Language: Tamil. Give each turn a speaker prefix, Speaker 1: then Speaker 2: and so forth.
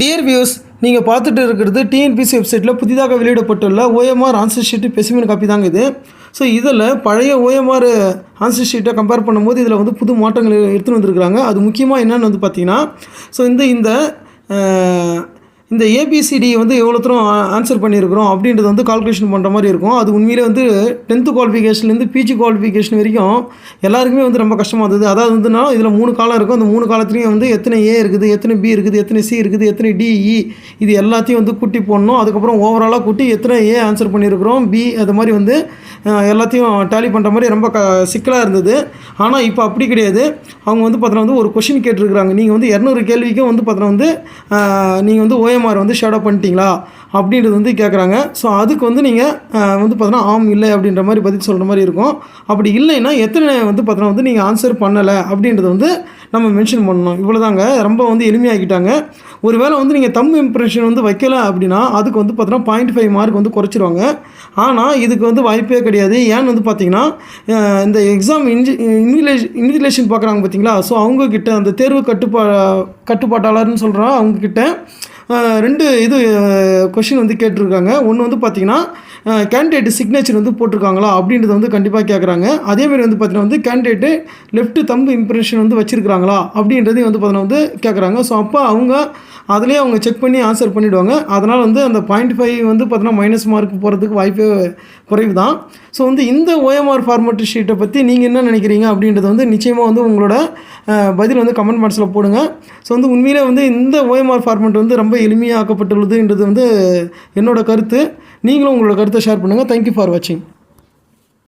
Speaker 1: டியர் வியூஸ் நீங்கள் பார்த்துட்டு இருக்கிறது டிஎன்பிசி வெப்சைட்டில் புதிதாக வெளியிடப்பட்டுள்ள OMR answer sheet specimen copy தாங்க இது. ஸோ இதில் பழைய ஓஎம்ஆர் ஆன்சர் ஷீட்டை கம்பேர் பண்ணும்போது இதில் வந்து புது மாற்றங்கள் எடுத்துன்னு வந்திருக்கிறாங்க. அது முக்கியமாக என்னென்னு வந்து பார்த்திங்கன்னா ஸோ இந்த இந்த இந்த ஏபிசிடி வந்து எவ்வளோ தூரம் ஆன்சர் பண்ணியிருக்கிறோம் அப்படின்றது வந்து கால்குலேஷன் பண்ணுற மாதிரி இருக்கும். அது உண்மையிலே வந்து டென்த்து குவாலிஃபிகேஷன்லேருந்து பிஜி குவாலிஃபிகேஷன் வரைக்கும் எல்லாருக்குமே வந்து ரொம்ப கஷ்டமாக இருந்தது. அதாவது வந்துன்னா இதில் மூணு காலம் இருக்கும். அந்த மூணு காலத்துலேயும் வந்து எத்தனை ஏ இருக்குது எத்தனை பி இருக்குது எத்தனை சி இருக்குது எத்தனை டிஇ e இது எல்லாத்தையும் வந்து கூட்டி போடணும். அதுக்கப்புறம் ஓவராலாக கூட்டி எத்தனை ஏ ஆன்சர் பண்ணியிருக்கிறோம் பி அது மாதிரி வந்து எல்லாத்தையும் டேலி பண்ணுற மாதிரி ரொம்ப க சிக்கலாக இருந்தது. ஆனால் இப்போ அப்படி கிடையாது. அவங்க வந்து பார்த்தோன்னா வந்து ஒரு கொஷின் கேட்டிருக்கிறாங்க. நீங்கள் வந்து இரநூறு கேள்விக்கும் வந்து பார்த்தோன்னா வந்து நீங்கள் வந்து ஓஎம் ஏஎம்ஆர் வந்து ஷேடோ பண்ணிட்டீங்களா? அப்படின்றது வந்து கேட்குறாங்க ஸோ அதுக்கு வந்து நீங்கள் வந்து பார்த்தோன்னா ஆம் இல்லை அப்படின்ற மாதிரி பதில் சொல்கிற மாதிரி இருக்கும். அப்படி இல்லைன்னா எத்தனை வந்து பார்த்தோன்னா வந்து நீங்கள் ஆன்சர் பண்ணலை அப்படின்றத வந்து நம்ம மென்ஷன் பண்ணணும். இவ்வளோதாங்க ரொம்ப வந்து எளிமையாக்கிட்டாங்க. ஒருவேளை வந்து நீங்கள் தம் இம்ப்ரெஷன் வந்து வைக்கல அப்படின்னா அதுக்கு வந்து பார்த்தோன்னா பாயிண்ட் ஃபைவ் மார்க் வந்து குறைச்சிருவாங்க. ஆனால் இதுக்கு வந்து வாய்ப்பே கிடையாது. ஏன்னு வந்து பார்த்தீங்கன்னா இந்த எக்ஸாம் இன்ஜி இன்விலேஷன் இன்விலேஷன் பார்க்குறாங்க பார்த்தீங்களா ஸோ அவங்கக்கிட்ட அந்த தேர்வு கட்டுப்பா கட்டுப்பாட்டாளர்னு சொல்கிறோம் அவங்கக்கிட்ட ரெண்டு இது கொஷின் வந்து கேட்டிருக்காங்க. ஒன்று வந்து பார்த்தீங்கன்னா கேண்டிடேட் சிக்னேச்சர் வந்து போட்டிருக்காங்களா அப்படின்றத வந்து கண்டிப்பாக கேட்குறாங்க அதேமாதிரி வந்து பார்த்தீங்கன்னா வந்து கேண்டிடேட்டு லெஃப்ட் தம்பு இம்ப்ரெஷன் வந்து வச்சுருக்காங்களா அப்படின்றதையும் வந்து பார்த்தீங்கன்னா வந்து கேட்குறாங்க ஸோ அப்போ அவங்க அதிலே அவங்க செக் பண்ணி ஆன்சர் பண்ணிவிடுவாங்க அதனால் வந்து அந்த பாயிண்ட் ஃபைவ் வந்து பார்த்தீங்கன்னா மைனஸ் மார்க் போகிறதுக்கு வாய்ப்பே குறைவு தான் ஸோ வந்து இந்த ஓஎம்ஆர் ஃபார்மேட் ஷீட்டை பற்றி நீங்கள் என்ன நினைக்கிறீங்க அப்படின்றத வந்து நிச்சயமாக வந்து உங்களோட பதில் வந்து கமெண்ட் பாக்ஸில் போடுங்க. ஸோ வந்து உண்மையிலே வந்து இந்த ஓஎம்ஆர் ஃபார்மேட் வந்து ரொம்ப எளிமையாக்கப்பட்டுள்ளது என்றது வந்து என்னோட கருத்து. நீங்களும் உங்களோட கருத்தை ஷேர் பண்ணுங்கள் தேங்க்யூ ஃபார் வாட்சிங்